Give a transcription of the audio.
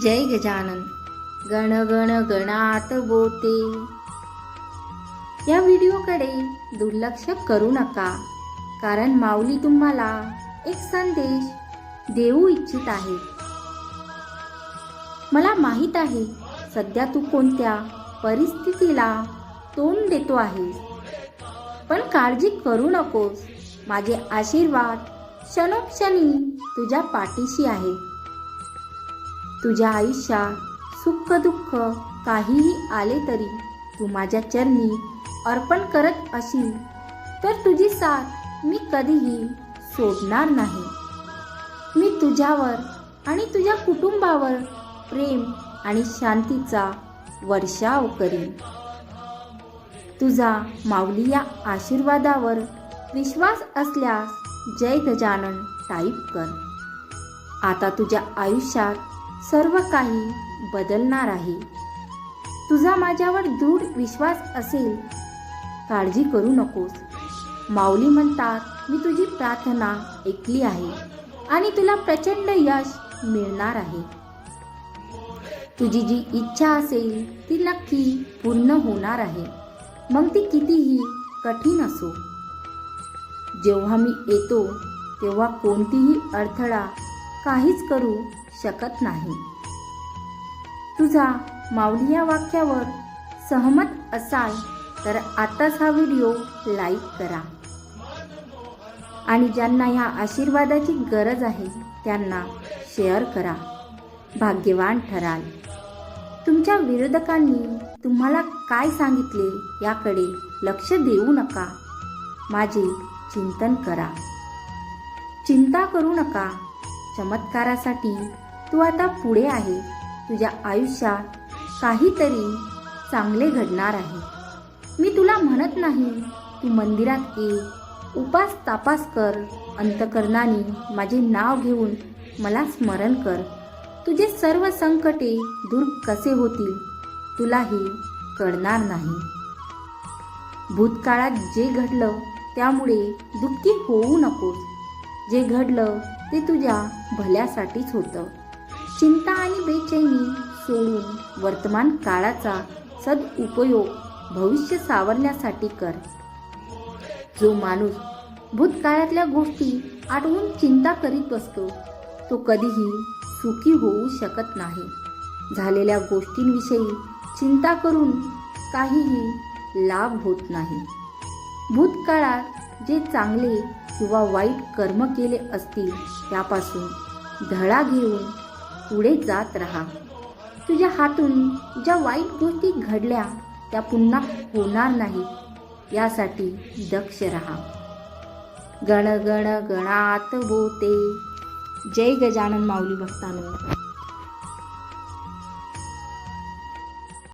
जय गजानन. गण गण गणात बोते या व्हिडिओकडे दुर्लक्ष करू नका. कारण माऊली तुम्हाला एक संदेश देऊ इच्छित आहे. मला माहीत आहे सध्या तू कोणत्या परिस्थितीला तोंड देतो आहेस. पण काळजी करू नकोस. माझे आशीर्वाद क्षणोक्षणी तुझ्या पाठीशी आहे. तुझ्या आयुष्यात सुख दुःख काहीही आले तरी तू माझ्या चरणी अर्पण करत असील तर तुझी साथ मी कधीही सोडणार नाही. मी तुझ्यावर आणि तुझ्या कुटुंबावर प्रेम आणि शांतीचा वर्षाव करीन. तुझा माऊली या आशीर्वादावर विश्वास असल्यास जय गजानन टाईप कर. आता तुझ्या आयुष्यात सर्व काही बदलणार आहे. तुझा माझ्यावर दृढ विश्वास असेल काळजी करू नकोस. माऊली म्हणतात मी तुझी प्रार्थना ऐकली आहे आणि तुला प्रचंड यश मिळणार आहे. तुझी जी इच्छा असेल ती नक्की पूर्ण होणार आहे. मग ती कितीही कठीण असो. जेव्हा मी येतो तेव्हा कोणतीही अडथळा काहीच करू शकत नाही. तुझा माऊली या वाक्यावर सहमत असाल तर आताच हा व्हिडिओ लाईक करा. आणि ज्यांना ह्या आशीर्वादाची गरज आहे त्यांना शेअर करा. भाग्यवान ठराल. तुमच्या विरोधकांनी तुम्हाला काय सांगितले याकडे लक्ष देऊ नका. माझे चिंतन करा. चिंता करू नका. चमत्कारासाठी तू आता पुढे आहे. तुझ्या आयुष्यात काहीतरी चांगले घडणार आहे. मी तुला म्हणत नाही तू मंदिरात ये. उपास तापास कर. अंतकरणाने माझे नाव घेऊन मला स्मरण कर. तुझे सर्व संकटे दूर कसे होतील तुलाही कळणार नाही. भूतकाळात जे घडलं त्यामुळे दुःखी होऊ नकोस. जे घडलं ते तुझ्या भल्यासाठीच होतं. चिंता आणि बेचैनी सोडून वर्तमान काळाचा सदउपयोग भविष्य सावरण्यासाठी कर. जो माणूस भूतकाळातल्या गोष्टी आठवून चिंता करीत बसतो तो कधीही सुखी होऊ शकत नाही. झालेल्या गोष्टींविषयी चिंता करून काहीही लाभ होत नाही. भूतकाळात जे चांगले किंवा वाईट कर्म केले असतील त्यापासून धडा घेऊन पुढे जात राहा. तुझ्या हातून ज्या वाईट गोष्टी घडल्या त्या पुन्हा होणार नाही यासाठी दक्ष राहा. गण गण गणात बोते. जय गजानन माऊली भक्तानो.